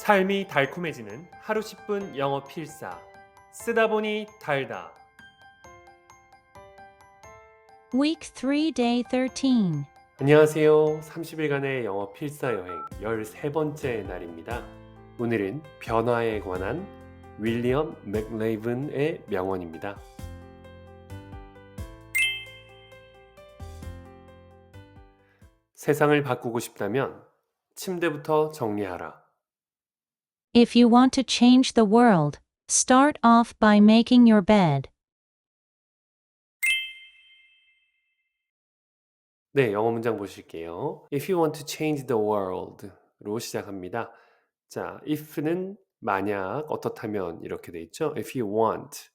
삶이 달콤해지는 하루 10분 영어 필사. 쓰다 보니 달다. Week 3, Day 13. 안녕하세요. 30일간의 영어 필사 여행 13번째 날입니다. 오늘은 변화에 관한 윌리엄 맥레이븐의 명언입니다. 세상을 바꾸고 싶다면 침대부터 정리하라. If you want to change the world, start off by making your bed. 네, 영어 문장 보실게요. If you want to change the world로 시작합니다. 자, if는 만약 어떻다면 이렇게 돼 있죠. If you want,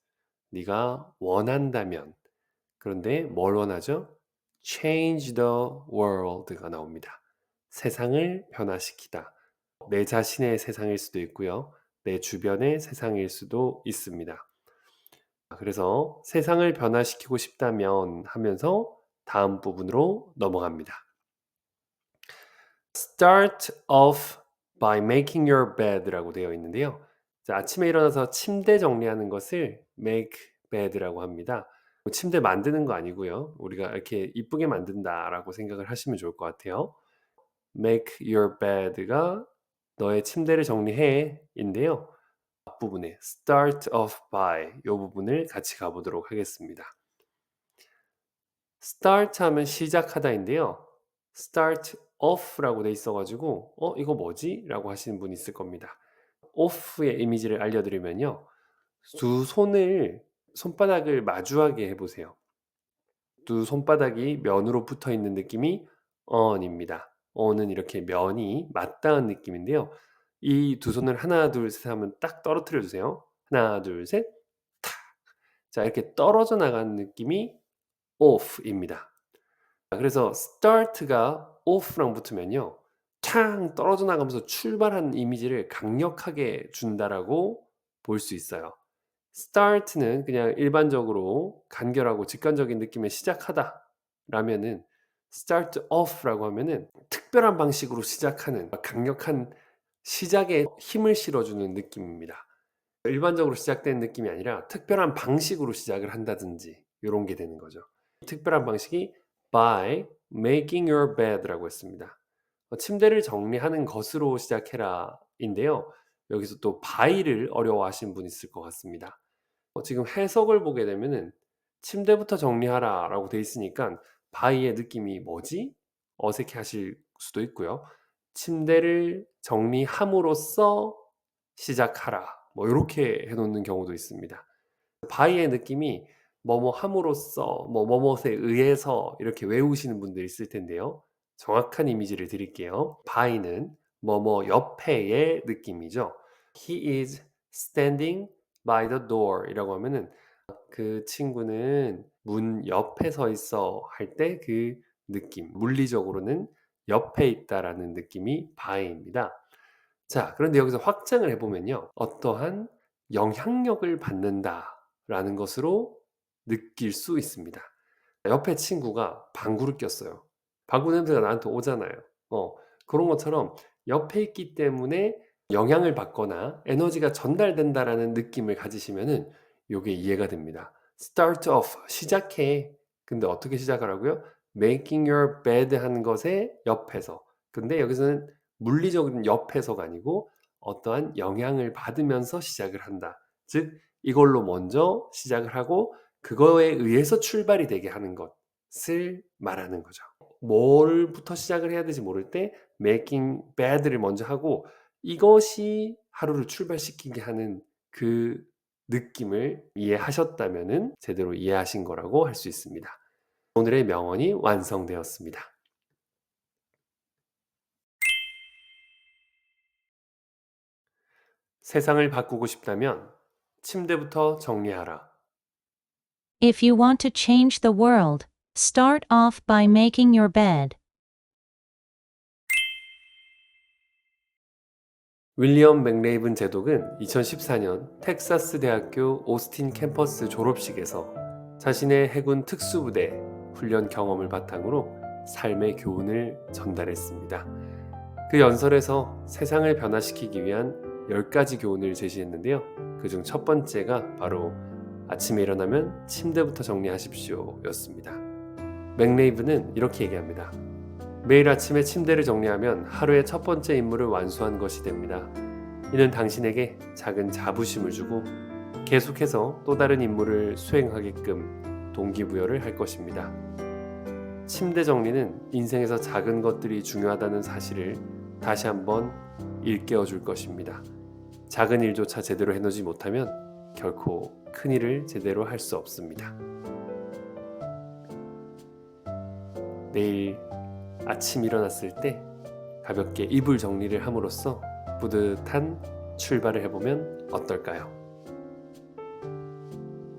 네가 원한다면. 그런데 뭘 원하죠? Change the world가 나옵니다. 세상을 변화시키다. 내 자신의 세상일 수도 있고요. 내 주변의 세상일 수도 있습니다. 그래서 세상을 변화시키고 싶다면 하면서 다음 부분으로 넘어갑니다. Start off by making your bed라고 되어 있는데요. 자, 아침에 일어나서 침대 정리하는 것을 make bed라고 합니다. 뭐 침대 만드는 거 아니고요. 우리가 이렇게 이쁘게 만든다라고 생각을 하시면 좋을 것 같아요. Make your bed가 너의 침대를 정리해 인데요. 앞부분에 start off by 이 부분을 같이 가보도록 하겠습니다. start 하면 시작하다인데요. start off라고 돼 있어가지고 어 이거 뭐지? 라고 하시는 분이 있을 겁니다. off의 이미지를 알려드리면요. 두 손을 손바닥을 마주하게 해보세요. 두 손바닥이 면으로 붙어 있는 느낌이 on입니다. On은 이렇게 면이 맞닿은 느낌인데요. 이 두 손을 하나 둘 셋 하면 딱 떨어뜨려 주세요. 하나 둘 셋. 탁. 자 이렇게 떨어져 나가는 느낌이 off입니다. 그래서 start가 off랑 붙으면요. 창 떨어져 나가면서 출발한 이미지를 강력하게 준다라고 볼 수 있어요. start는 그냥 일반적으로 간결하고 직관적인 느낌의 시작하다 라면은 start off라고 하면은 특별한 방식으로 시작하는 강력한 시작에 힘을 실어주는 느낌입니다. 일반적으로 시작된 느낌이 아니라 특별한 방식으로 시작을 한다든지 이런 게 되는 거죠. 특별한 방식이 by making your bed라고 했습니다. 어, 침대를 정리하는 것으로 시작해라 인데요. 여기서 또 by를 어려워하시는 분 있을 것 같습니다. 어, 지금 해석을 보게 되면은 침대부터 정리하라 라고 돼 있으니까 by의 느낌이 뭐지? 어색해 하실 수도 있고요. 침대를 정리함으로써 시작하라. 뭐 이렇게 해놓는 경우도 있습니다. by의 느낌이 뭐뭐 함으로써 뭐 뭐뭐에 의해서 이렇게 외우시는 분들이 있을 텐데요. 정확한 이미지를 드릴게요. by는 뭐뭐 옆에의 느낌이죠. He is standing by the door 이라고 하면은 그 친구는 문 옆에 서 있어 할 때 그 느낌. 물리적으로는 옆에 있다라는 느낌이 by입니다. 자, 그런데 여기서 확장을 해보면요. 어떠한 영향력을 받는다라는 것으로 느낄 수 있습니다. 옆에 친구가 방구를 꼈어요. 방구 냄새가 나한테 오잖아요. 어, 그런 것처럼 옆에 있기 때문에 영향을 받거나 에너지가 전달된다라는 느낌을 가지시면은 요게 이해가 됩니다. start off 시작해. 근데 어떻게 시작하라고요? making your bed 하는 것에 옆에서. 근데 여기서는 물리적인 옆에서가 아니고 어떠한 영향을 받으면서 시작을 한다. 즉 이걸로 먼저 시작을 하고 그거에 의해서 출발이 되게 하는 것을 말하는 거죠. 뭘부터 시작을 해야 될지 모를 때 making bed를 먼저 하고 이것이 하루를 출발시키게 하는 그 느낌을 이해하셨다면은 제대로 이해하신 거라고 할 수 있습니다. 오늘의 명언이 완성되었습니다. 세상을 바꾸고 싶다면 침대부터 정리하라. If you want to change the world, start off by making your bed. 윌리엄 맥레이븐 제독은 2014년 텍사스 대학교 오스틴 캠퍼스 졸업식에서 자신의 해군 특수부대 훈련 경험을 바탕으로 삶의 교훈을 전달했습니다. 그 연설에서 세상을 변화시키기 위한 10가지 교훈을 제시했는데요. 그 중 첫 번째가 바로 아침에 일어나면 침대부터 정리하십시오 였습니다. 맥레이브는 이렇게 얘기합니다. 매일 아침에 침대를 정리하면 하루의 첫 번째 임무를 완수한 것이 됩니다. 이는 당신에게 작은 자부심을 주고 계속해서 또 다른 임무를 수행하게끔 동기부여를 할 것입니다. 침대 정리는 인생에서 작은 것들이 중요하다는 사실을 다시 한번 일깨워 줄 것입니다. 작은 일조차 제대로 해놓지 못하면 결코 큰 일을 제대로 할 수 없습니다. 내일 아침 일어났을 때 가볍게 이불 정리를 함으로써 뿌듯한 출발을 해보면 어떨까요?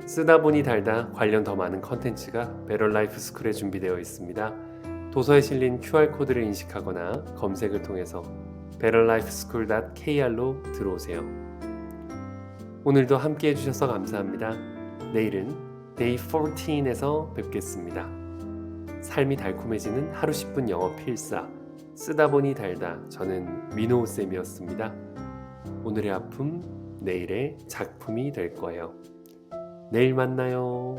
쓰다 보니 달다 관련 더 많은 컨텐츠가 베럴라이프 스쿨에 준비되어 있습니다. 도서에 실린 QR코드를 인식하거나 검색을 통해서 betterlifeschool.kr로 들어오세요. 오늘도 함께 해주셔서 감사합니다. 내일은 Day 14에서 뵙겠습니다. 삶이 달콤해지는 하루 10분 영어 필사 쓰다 보니 달다 저는 민호우 쌤이었습니다. 오늘의 아픔 내일의 작품이 될 거예요. 내일 만나요.